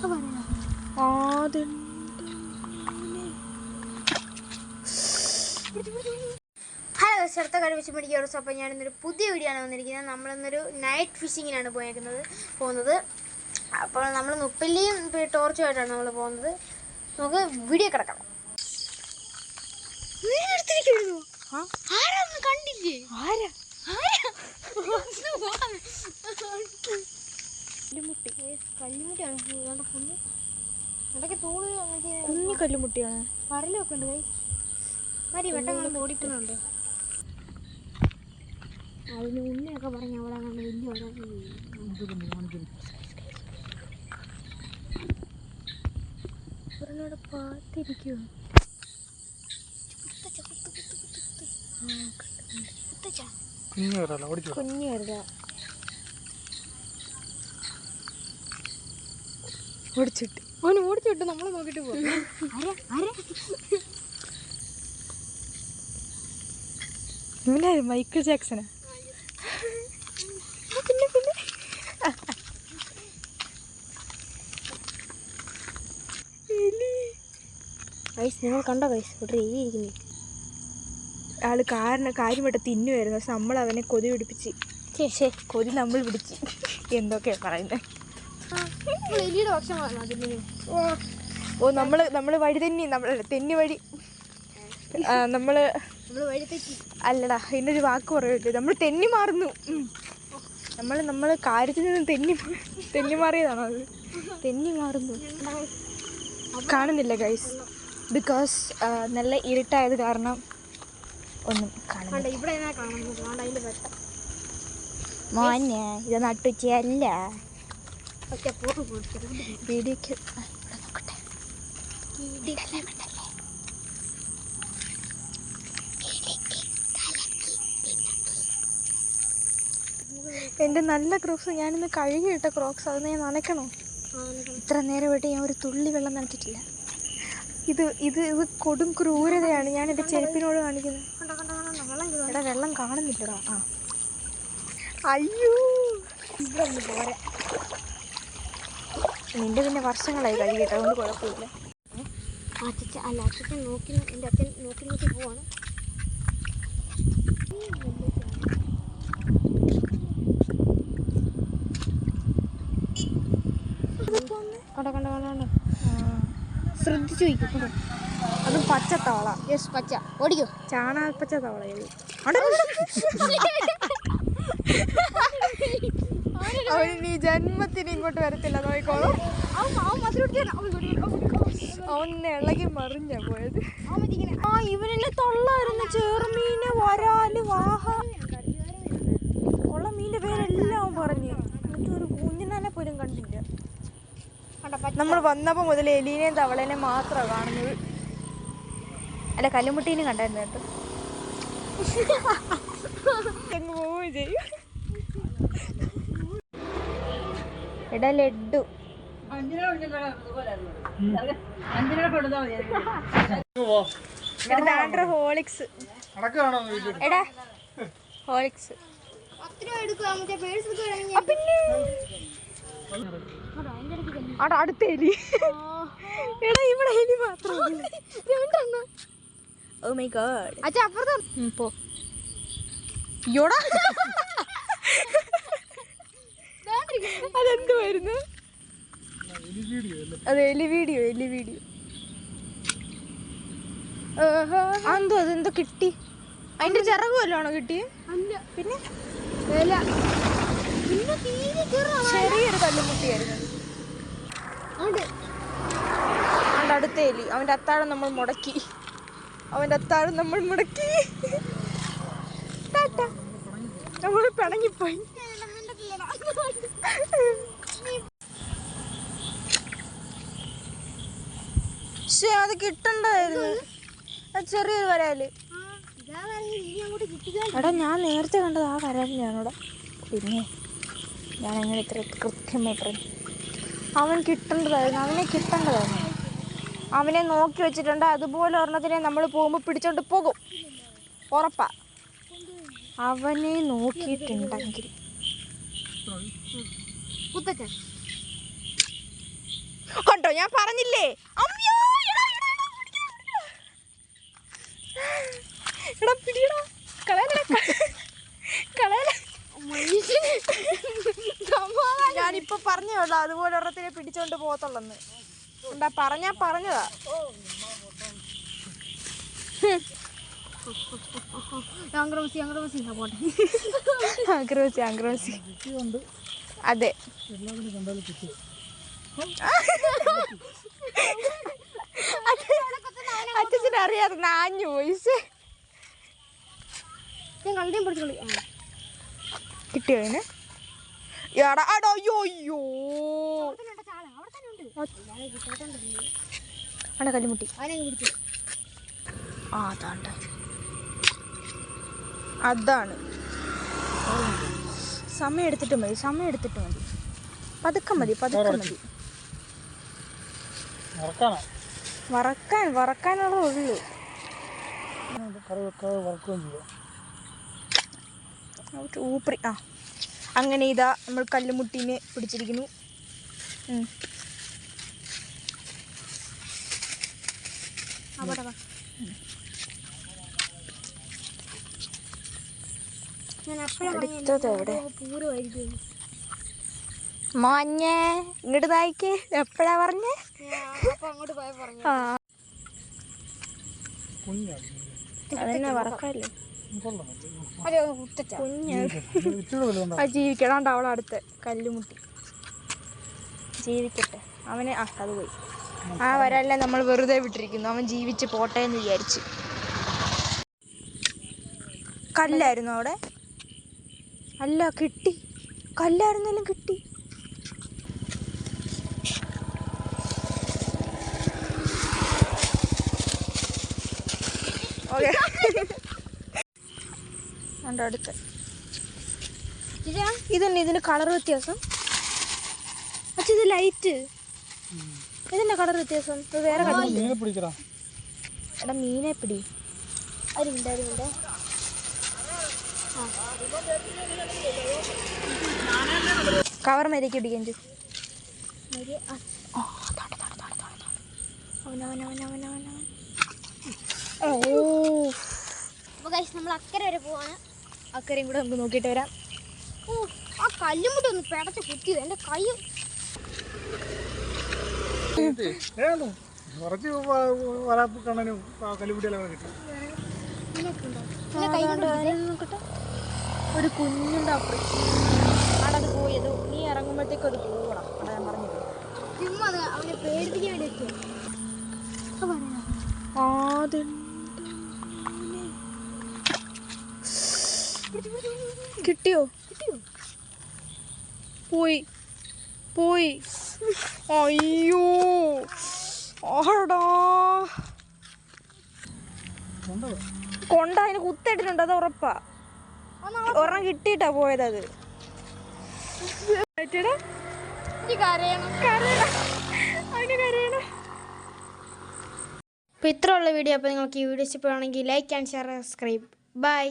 Hello ശ്രദ്ധ കഴിവിച്ച് പിടിക്കാറ് അപ്പോൾ ഞാൻ ഇന്നൊരു പുതിയ വീഡിയോ ആണ് വന്നിരിക്കുന്നത്. നമ്മളിന്നൊരു നൈറ്റ് ഫിഷിങ്ങിനാണ് പോയേക്കുന്നത് പോകുന്നത്. അപ്പോൾ നമ്മൾ മുപ്പല്ലിയും ടോർച്ചുമായിട്ടാണ് നമ്മൾ പോകുന്നത്. നമുക്ക് വീഡിയോ കിടക്കണം. ആരാ കണ്ടില്ലേ? ആരാ? കല്ലുമുട്ടി. കല്ലുമുട്ടിയാണ്? ഫുള്ള് തൂൾ കുഞ്ഞു കല്ലുമുട്ടിയാണ്. പരലൊക്കെ ഉണ്ട് കൈ. മരി വെട്ടങ്ങളും ഓടിക്കുന്നുണ്ട്. അതിന് ഉണ്ണിയൊക്കെ പറഞ്ഞ അവിടെ കണ്ട് വലിയ പാത്തിരിക്കുവോ. കുഞ്ഞു വരാലോ കുഞ്ഞു കരുതാ ഓടിച്ചിട്ട്. അവന് ഓടിച്ചിട്ട് നമ്മളെ നോക്കിട്ട് പോകും ഇവനാര് മൈക്കിൾ ജാക്സനാ. പിന്നെ പിന്നെ. ഗൈസ് നിങ്ങൾ കണ്ടോ ഗൈസ് ഇവിടെ എഴുതിയിരിക്കുന്നേ ആൾ കാരണം കാര്യമായിട്ട് തിന്നുമായിരുന്നു പക്ഷെ നമ്മൾ അവനെ കൊതി പിടിപ്പിച്ച്. ശേ കൊതി നമ്മൾ പിടിച്ച്. എന്തൊക്കെയാ പറയുന്നത് എലിയുടെ ഭക്ഷണമാണ് അതിന് ഓ നമ്മൾ നമ്മൾ വഴി തെന്നി നമ്മളല്ല തെന്നി വഴി. ആ, നമ്മൾ നമ്മൾ അല്ലടാ അതിനൊരു വാക്ക് പറയല്ലേ നമ്മൾ തെന്നി മാറുന്നു. നമ്മൾ നമ്മൾ നമ്മൾ കാര്യത്തിൽ നിന്ന് തെന്നി തെന്നി മാറിയതാണോ അത്? തെന്നി മാറുന്നു. കാണുന്നില്ല ഗൈസ് ബിക്കോസ് നല്ല ഇരുട്ടായത് കാരണം ഒന്നും കാണുന്നില്ല. ഇവിടെ കാണുന്നത് കണ്ട അതിന്റെ വെട്ടം. മോനെ ഇത് നട്ടുച്ചയല്ല വീഡിയോക്ക് ഇവിടെ നോക്കട്ടെ. എന്റെ നല്ല ക്രോക്സ് ഞാനിന്ന് കഴുകിയിട്ട ക്രോക്സ് അത് ഞാൻ നനയ്ക്കണോ? ഇത്ര നേരമായിട്ട് ഞാൻ ഒരു തുള്ളി വെള്ളം നനച്ചിട്ടില്ല. ഇത് ഇത് ഇത് കൊടും ക്രൂരതയാണ്. ഞാൻ എന്റെ ചെരുപ്പിനോട് കാണിക്കുന്നത്. വെള്ളം കാണുന്നില്ല എടാ വെള്ളം കാണുന്നില്ലടാ. ആ. അയ്യോ. ഇവിടെ പോരെ. നിന്റെ പിന്നെ വർഷങ്ങളായി കഴുകിയിട്ട് അതുകൊണ്ട് കുഴപ്പമില്ല. അച്ഛൻ അല്ല അച്ഛൻ നോക്കി എന്റെ അച്ഛൻ നോക്കി നോക്കി പോവാണ്. കണ്ട കണ്ട കണ്ട കണ്ട? ശ്രദ്ധിച്ചു വയ്ക്കും കണ്ടോ? അതും പച്ച തവള. യെസ് പച്ച. ഓടിക്കോ. ചാണാ പച്ച തവള അവൻ നീ ജന്മത്തിന് ഇങ്ങോട്ട് വരത്തില്ല നോക്കിക്കോളൂ. അവൻ ഇളകി മറിഞ്ഞ പോയത്. ആ ഇവനെ തൊള്ളായിരുന്നു ചെറുമീന് വരാൽ വാഹ. ഉള്ള മീനിന്റെ പേരെല്ലാം അവൻ പറഞ്ഞു. എന്നിട്ട് ഒരു കുഞ്ഞിനെ പോലും കണ്ടില്ല. നമ്മൾ വന്നപ്പോൾ മുതൽ എലീനെയും തവളേനെയും മാത്രമാണ് കാണുന്നത്. അല്ല കല്ലുമുട്ടീനെ കണ്ടായിരുന്നു കേട്ടോ. അങ്ങ് പോവുകയും ചെയ്യും. എടാ ലഡു എടാ ഹോളിക്സ്. എടാ ഹോളിക്സ്. അവിടെ അടുത്ത എലി. എടാ ഇവിടെ എലി മാത്രം രണ്ടെണ്ണം. ഓ മൈ ഗോഡ് അച്ഛാ അപ്പുറത്ത് പോ. യോടാ. അതെന്തുവായിരുന്നു വരുന്നു? അല്ലേ എലി വീഡിയോ എലി വീഡിയോ. എന്തോ അതെന്തോ കിട്ടി. അതിന്റെ ചിറക് വല്ലോണോ കിട്ടി? അല്ല. പിന്നെ? ചെറിയൊരു കല്ലുമുട്ടിയായിരുന്നു. അവന്റെ അടുത്ത എലി. അവന്റെ അത്താഴം നമ്മൾ മുടക്കി. അവന്റെ അത്താഴം നമ്മൾ മുടക്കി. ടാറ്റ. നമ്മൾ പിണങ്ങിപ്പോയി. അത് കിട്ടണ്ടായിരുന്നു. ചെറിയൊരു വരാൽ. എടാ ഞാൻ നേരത്തെ കണ്ടത് ആ വരാലിനാണ് ഇവിടെ പിന്നെ ഞാൻ എങ്ങനെ ഇത്ര കൃത്യമായി അവൻ കിട്ടേണ്ടതായിരുന്നു. അവനെ കിട്ടേണ്ടതായിരുന്നു. അവനെ നോക്കി വെച്ചിട്ടുണ്ട്. അതുപോലെ ഒരെണ്ണത്തിനെ നമ്മൾ പോകുമ്പോൾ പിടിച്ചോണ്ട് പോകും. ഉറപ്പാ. അവനെ നോക്കിയിട്ടുണ്ടെങ്കിൽ കേട്ടോ ഞാൻ പറഞ്ഞില്ലേ? അമ്മയോ, എടാ, പിടിയടാ. കളയല ഞാനിപ്പൊ പറഞ്ഞോളൂ അതുപോലെ ഒരെണ്ണത്തിനെ പിടിച്ചോണ്ട് പോകത്തുള്ളന്ന്. എന്താ പറഞ്ഞാ പറഞ്ഞതാ. ആംഗ്രോസി ആംഗ്രോസി പോട്ടെ. ആക്രോശി ആക്രോശി കുട്ടിയുണ്ട് അതെ അച്ഛനെ അറിയാതെ നാഞ്ഞു പോയി. ശ്ശേ. ഞാൻ കളുടെയും പിടിച്ചു കളി ആ. കിട്ടിയോ അതിന്? എടാ അടോ അയ്യോ അയ്യോ. അവിടെ കല്ലുമുട്ടി അതാണ്ട്. അതാണ്. സമയം എടുത്തിട്ട് മതി സമയം എടുത്തിട്ട് മതി. പതുക്കെ മതി പതുക്കെ മതി. വറക്കാൻ വറക്കാനുള്ള ഉള്ളൂ. ഊപ്പറി ആ. അങ്ങനെ ഇതാ നമ്മൾ കല്ലുമുട്ടീനെ പിടിച്ചിരിക്കുന്നു. അവിടെ അവിടെ അടുത്തത് എവിടെ? പൂരമായിരിക്കും. മോഞ്ഞേ ഇങ്ങോട്ട് നായിക്ക് എപ്പോഴാ പറഞ്ഞേ? ആ അതന്നെ വറക്കല്ലേ ആ ജീവിക്കണോണ്ട് അവളെ അടുത്ത് കല്ലുമുട്ടി ജീവിക്കട്ടെ. അവനെ ആ അത് പോയി. ആ വരല്ല നമ്മൾ വെറുതെ വിട്ടിരിക്കുന്നു. അവൻ ജീവിച്ച് പോട്ടെ എന്ന് വിചാരിച്ച്. കല്ലായിരുന്നു അവിടെ? അല്ല കിട്ടി. കല്ലായിരുന്നാലും കിട്ടി. ഓക്കെ. ഉണ്ട് അടുത്ത്. ഇതന്നെ ഇതിന് കളർ വ്യത്യാസം? അച്ഛ ഇത് ലൈറ്റ്. ഇതിന്റെ കളർ വ്യത്യാസം? വേറെ കളർ എടാ മീനെ പിടി. അതിലുണ്ട് അതിലുണ്ട് കവർ മരിക്ക് പിടിക്കാൻ ചു ഓ നമ്മൾ അക്കരെ വരെ പോവാണ്. അക്കരയും കൂടെ നമുക്ക് നോക്കിയിട്ട് വരാം. ഓ ആ കല്ലും കൂടെ ഒന്ന് പിടച്ച് കുത്തിയത് എന്റെ കൈ കുറച്ച് വരാപ്പ് കണ്ണനും കല്ലുപിടിയെല്ലാം കിട്ടും. ഒരു കുഞ്ഞുണ്ട് അവിടെ പോയത്. നീ ഇറങ്ങുമ്പോഴത്തേക്ക് അത് പോകണം അവിടെ ഞാൻ പറഞ്ഞത്. അവനെ കിട്ടിയോ? പോയി. പോയി. അയ്യോ. ആടാ. കൊണ്ട അതിന് കുത്തിട്ടിട്ടുണ്ട് അത് ഉറപ്പാ. ഒരെണ്ണം കിട്ടിയിട്ടാ പോയത് അത്. പറ്റിയെടാ? കരയണം. കരയണം. അവന് കരയണം. അപ്പോൾ ഇത്രയുള്ള വീഡിയോ അപ്പോൾ നിങ്ങൾക്ക് ഈ വീഡിയോ ഇഷ്ടപ്പെടുകയാണെങ്കിൽ like and share subscribe bye